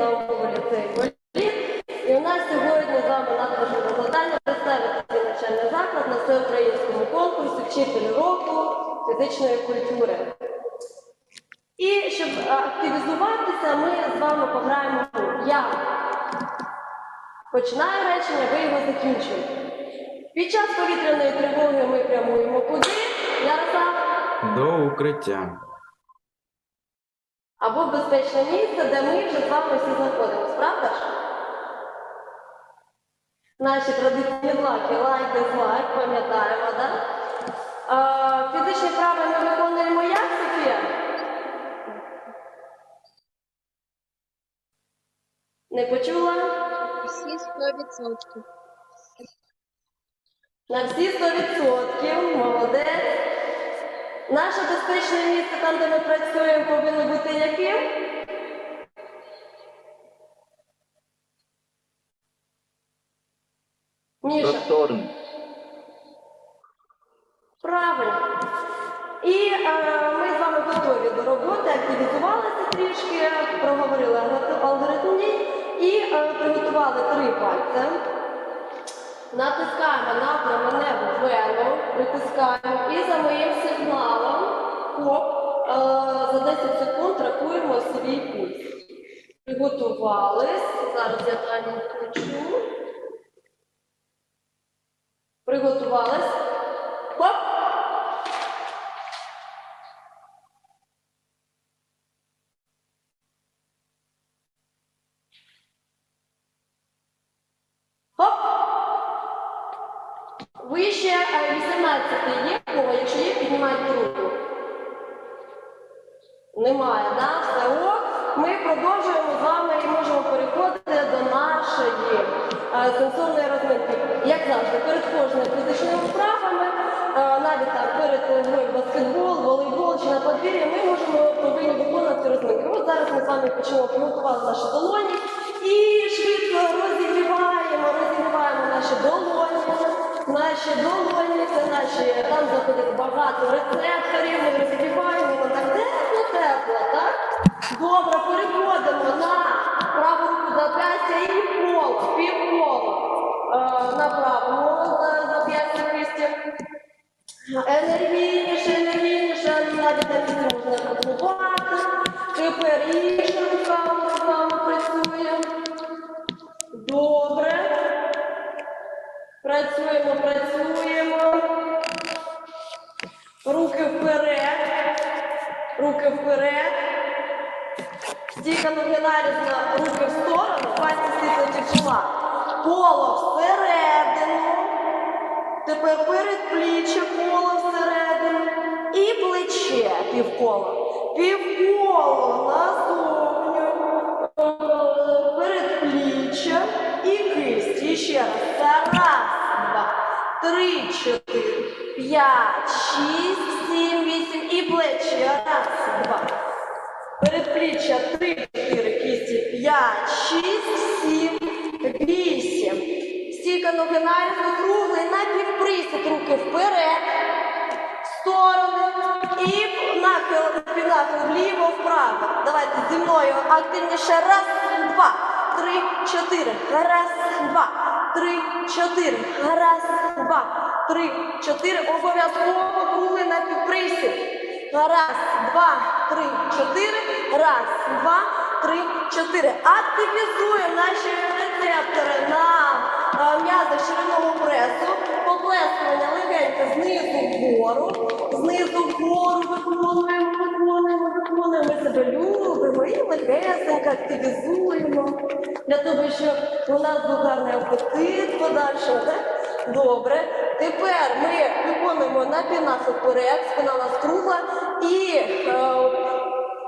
науковий ліцей «Політ». І у нас сьогодні з вами надважливе завдання представити цей навчальний заклад на всеукраїнському конкурсі Вчитель року фізичної культури. І щоб активізуватися, ми з вами пограємо. Я починаю речення, ви його закінчуєте. Під час повітряної тривоги ми прямуємо куди? Ярослав? До укриття. Або безпечне місце, де ми вже з вами всі знаходимося, правда ж? Наші традиційні знаки лайк, дизлайк, пам'ятаємо, так? Да? Фізичні вправи ми виконуємо як, Софія? Не почула? Всі 100%. На всі 100%, молодець. Наше безпечне місце, там, де ми працюємо, повинно бути яким? Міша. Просторний. Правильно. І е, ми з вами готові до роботи, активізувалися трішки, проговорили алгоритм- дій і е, приготували три пальця. Натискаємо на променеву вену, притискаємо і за моїм сигналом хоп, е, за 10 секунд рахуємо свій пульс. Приготувались. Зараз я Таню включу. Сенсорної розминки. Як завжди, перед кожною фізичними вправами, е, навіть там перед грою в баскетбол, волейбол чи на подвір'ї, ми можемо повинні виконувати розминки. От зараз ми з вами почнемо приготувати наші долоні і швидко розігріваємо, розігріваємо наші долоні. Наші долоні, це наші, там знаходять багато рецепторів, ми розігріваємо, так тепло-тепло, так? Добре, переходимо на праву руку зап'ястя і коло, півколо. Е, на правому за- зап'ястя кисті. Енергійніше, енергійніше, побувати. Тепер інша рука у нас працює. Добре. Працюємо, працюємо. Руки вперед. Руки вперед. Стійка ноги нарізна, руки в сторону, пальці стиснуті в чола. Коло всередину. Тепер передпліччя коло всередину. І плече півкола. Півколо назовню. Е, Передпліччя і кисть. І ще раз. Раз, два, три, чотири, п'ять, шість, сім, вісім. І плече. Раз, два. Передпліччя 3, 4, кісті 5, 6, 7, 8. Стійка ноги нарізно, круглий, напівприсід, руки вперед, в сторони і нахил, півнахил вліво, вправо. Давайте зі мною активніше. Раз, два, три, чотири. Раз, два, три, чотири. Раз, два, три, чотири. Обов'язково круглий напівприсід. Раз, два, три, чотири. Раз, два, три, чотири. Активізуємо наші рецептори на е, м'язах шириного пресу. Поплескування легенько знизу вгору. Знизу вгору виконуємо, виконуємо, виконуємо. Ми себе любимо і легесенько активізуємо. Для того, щоб у нас був гарний апетит подальшим. Так? Добре. Тепер ми виконуємо напівнахил вперед, спина у нас кругла і е,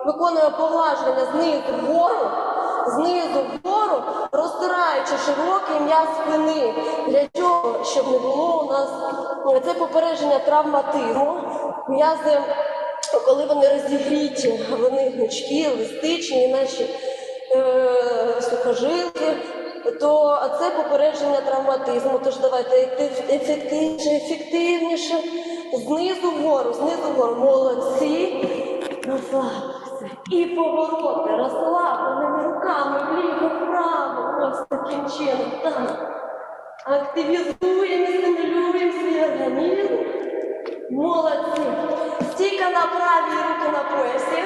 виконуємо поглажування знизу вгору, знизу вгору, розтираючи широкий м'яз спини. Для чого? Щоб не було у нас це попередження травматизму. М'язи, коли вони розігріті, вони гнучкі, еластичні, наші е, сухожилки, то це попередження травматизму. Тож давайте еф- ефективніше, ефективніше. Знизу вгору, знизу вгору. Молодці. Розслабтеся. І повороти розслабленими руками вліво. чином. Так. Активізуємо, стимулюємо свій. Молодці. Стійка на правій руки на поясі.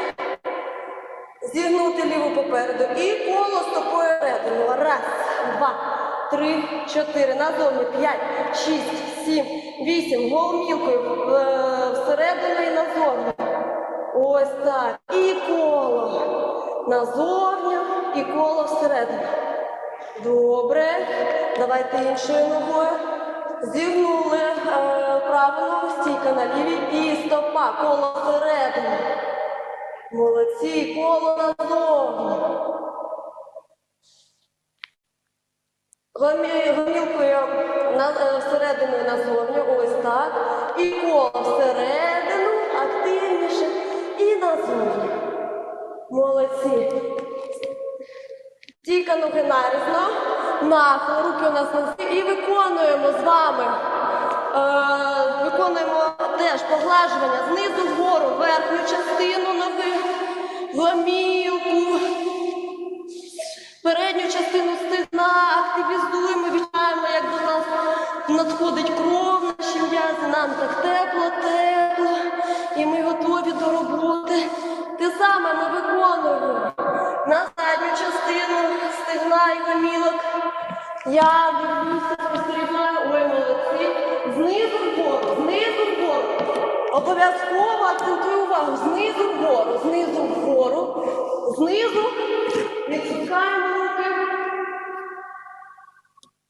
Зігнути ліву попереду. І коло стопою передину. Раз, два, три, чотири. Назовні. П'ять, шість, сім, вісім. Голмілкою е, всередину і назовні. Ось так. І коло. Назовні і коло всередину. Добре. Давайте іншою ногою. Зігнули е, праву стійка на лівій і стопа. Коло всередину. Молодці, коло назовні. Гомі- Гомілкою е, всередину і назовні, ось так. І коло всередину. І назовні. Молодці. Тільки ноги нарізно, нахил, руки у нас на. І виконуємо з вами. Е, виконуємо теж поглажування знизу вгору, верхню частину ноги, гомілку,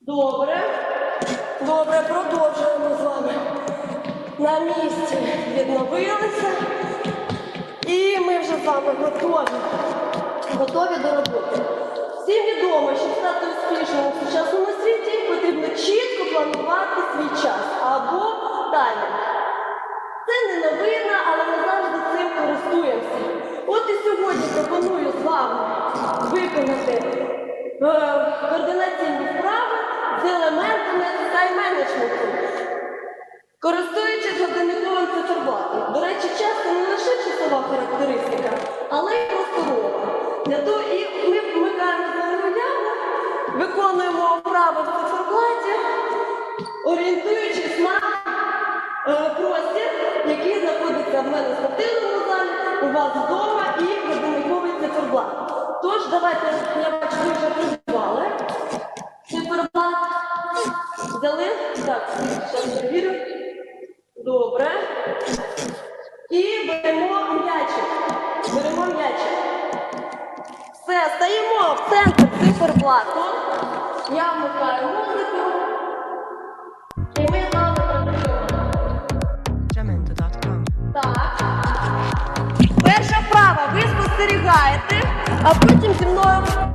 Добре. Добре, продовжуємо з вами. На місці відновилися. І ми вже з вами готові. Готові до роботи. Всім відомо, щоб стати успішним у сучасному світі, потрібно чітко планувати свій час або таймінг. Це не новина, але ми завжди цим користуємося. От і сьогодні пропоную з вами виконати е, координаційні вправи з елементами тайм-менеджменту. Користуючись годинниковим циферблатом. До речі, часто не лише часова характеристика, але й просторова. Для того і ми вмикаємо свою виконуємо вправи в циферблаті, орієнтуючись на е, простір, який знаходиться в мене в спортивному залі, у вас вдома і годинниковий циферблат. Тож, давайте, я спостерігаєте, а потім зі мною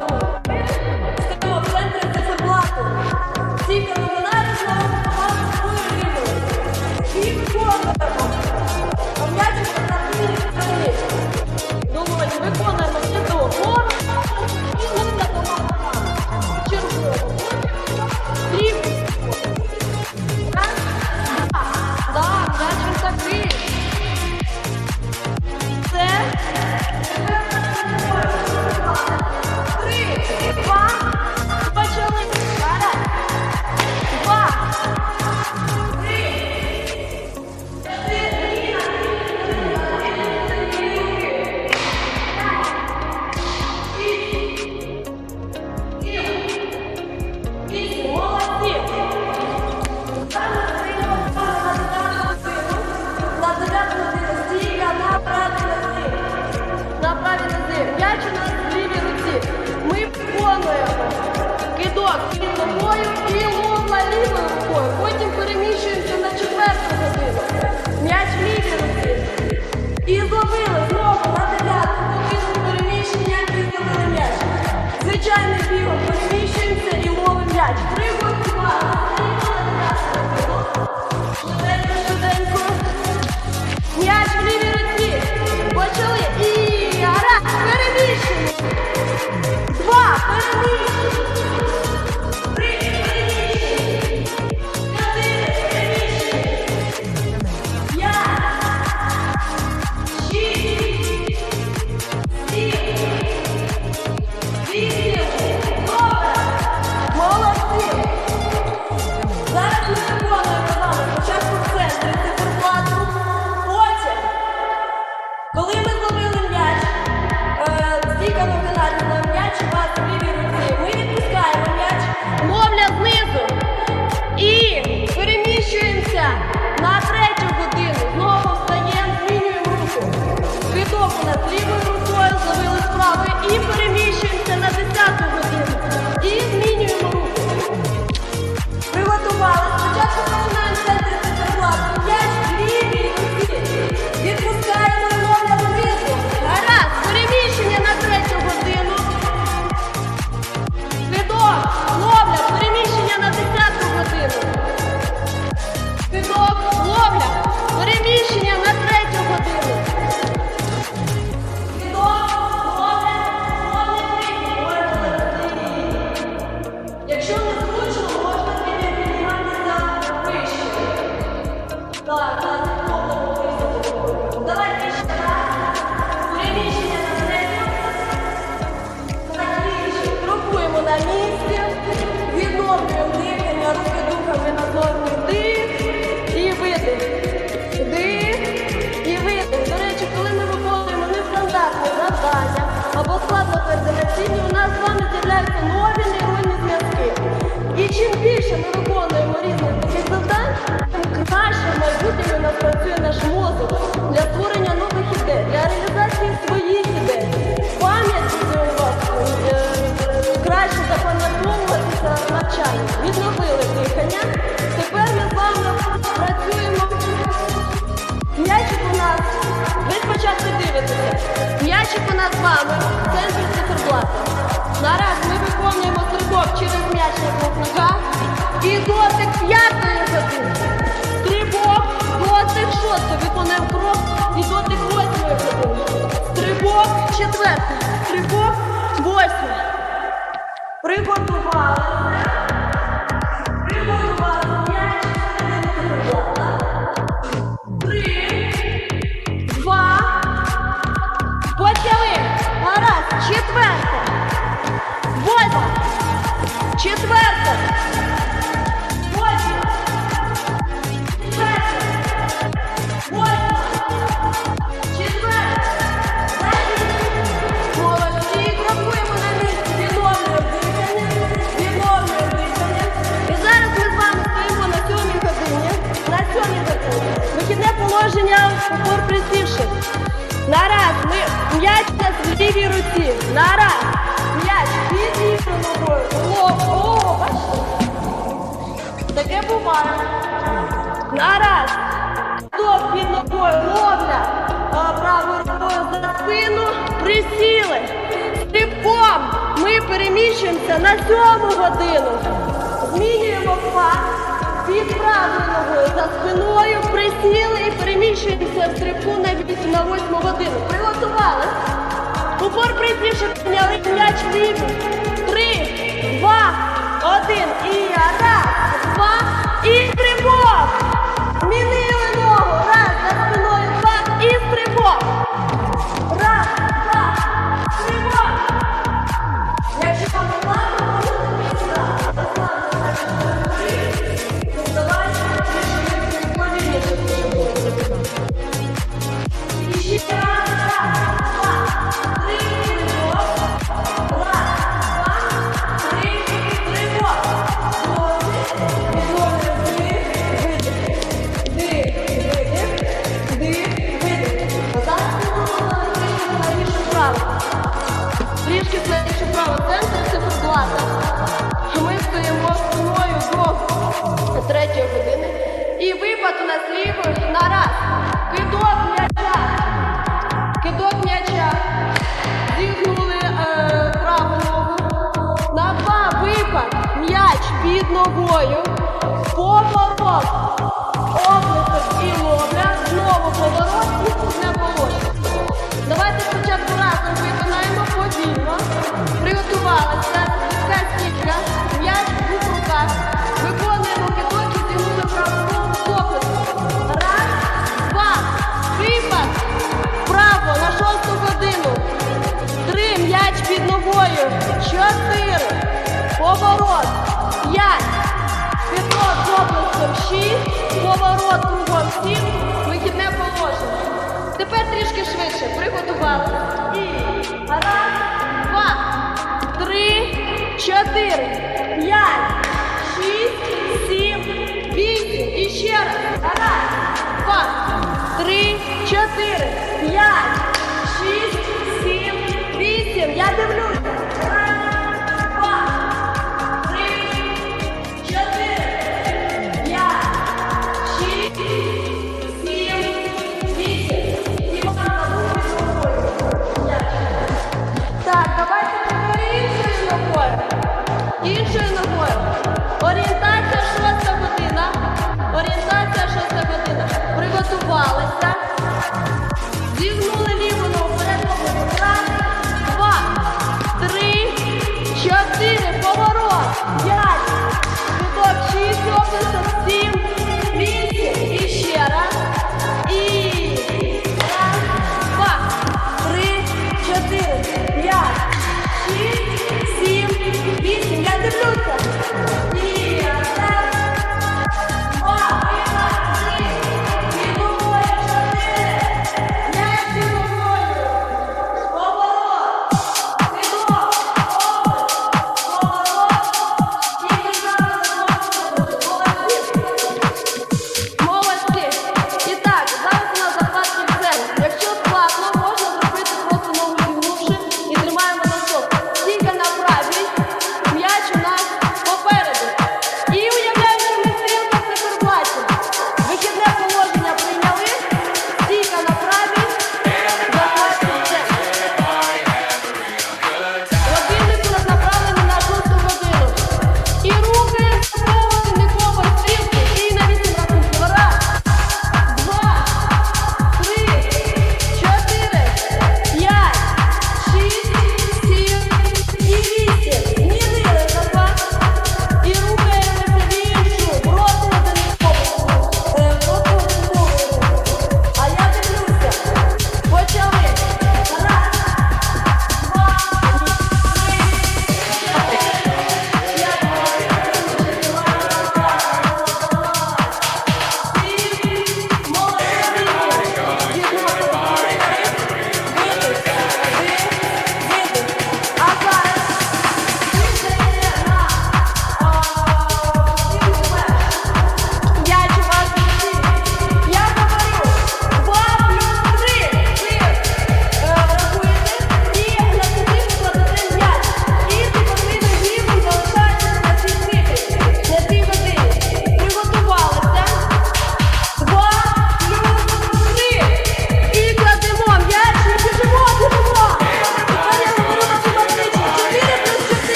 М'ячик у вами в центрі циферблата. Зараз ми виконуємо стрибок через м'яч на ногах і дотик п'ятої години. Стрибок, дотик шостої. Виконуємо крок і дотик восьмої години. Стрибок четвертий. Стрибок восьмий. Приготувалися. Упор присівши. Нараз. Ми м'яч нас в лівій руці. Нараз. М'яч під лівою ногою. О, бачите? Таке буває. Нараз. Стоп під ногою. Ловля. Правою рукою за спину. Присіли. Стрибком. Ми переміщуємося на сьому годину. Змінюємо пас. Під правою за спиною присіли і переміщуємося в стрибку на, 8 на восьму годину. Приготували. Упор присівши, підняли м'яч лівий. Три, два, один. І циферблата. Ми стоїмо спиною до третьої години. І випад у нас лівою на раз. Кидок м'яча. Кидок м'яча. Зігнули е, праву ногу. На два випад. М'яч під ногою. Поворот. Облисок і ловля. Знову поворот і кутне положення. Давайте спочатку разом виконаємо повільно. Приготувалися. Стійка. М'яч у руках. Виконуємо кидок і зігнули праву ногу. Раз, два. Випад. Вправо на шосту годину. Три. М'яч під ногою. Чотири. Поворот. П'ять. П'яток з облиском. Шість. Поворот кругом. Сім. Вихідне положення. Тепер трішки швидше. Приготувалися. І раз, два, чотири, п'ять, шість, сім, вісім. І ще раз. Раз, два, три, чотири, п'ять, шість, сім, вісім. Я дивлюся. 粉的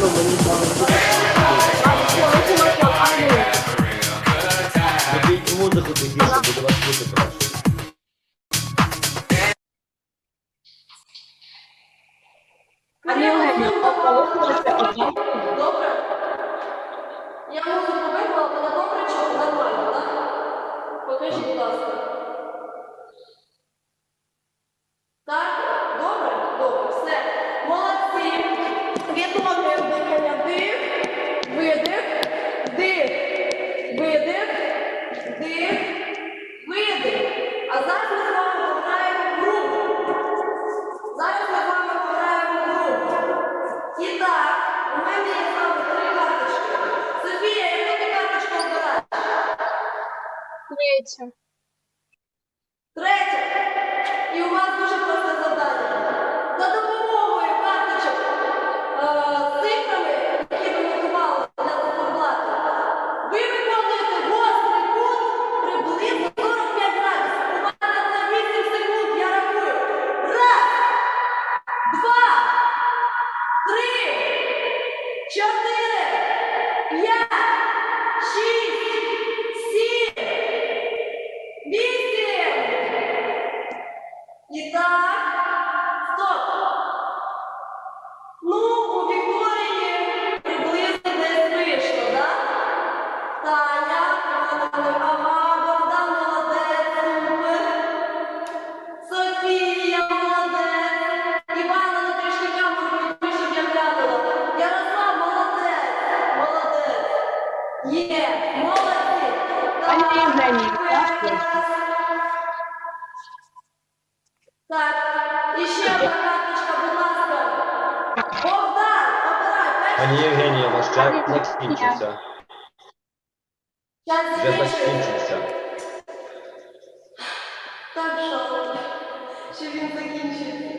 Nobody bothers. А зараз ми з вами пограємо гру. Зараз з вами пограємо гру. І так, у мене є три карточки. Софія, яку ти карточку обираєш? Пані Євгенія, ваш час закінчився. Час Вже закінчився. Так що, що він закінчив.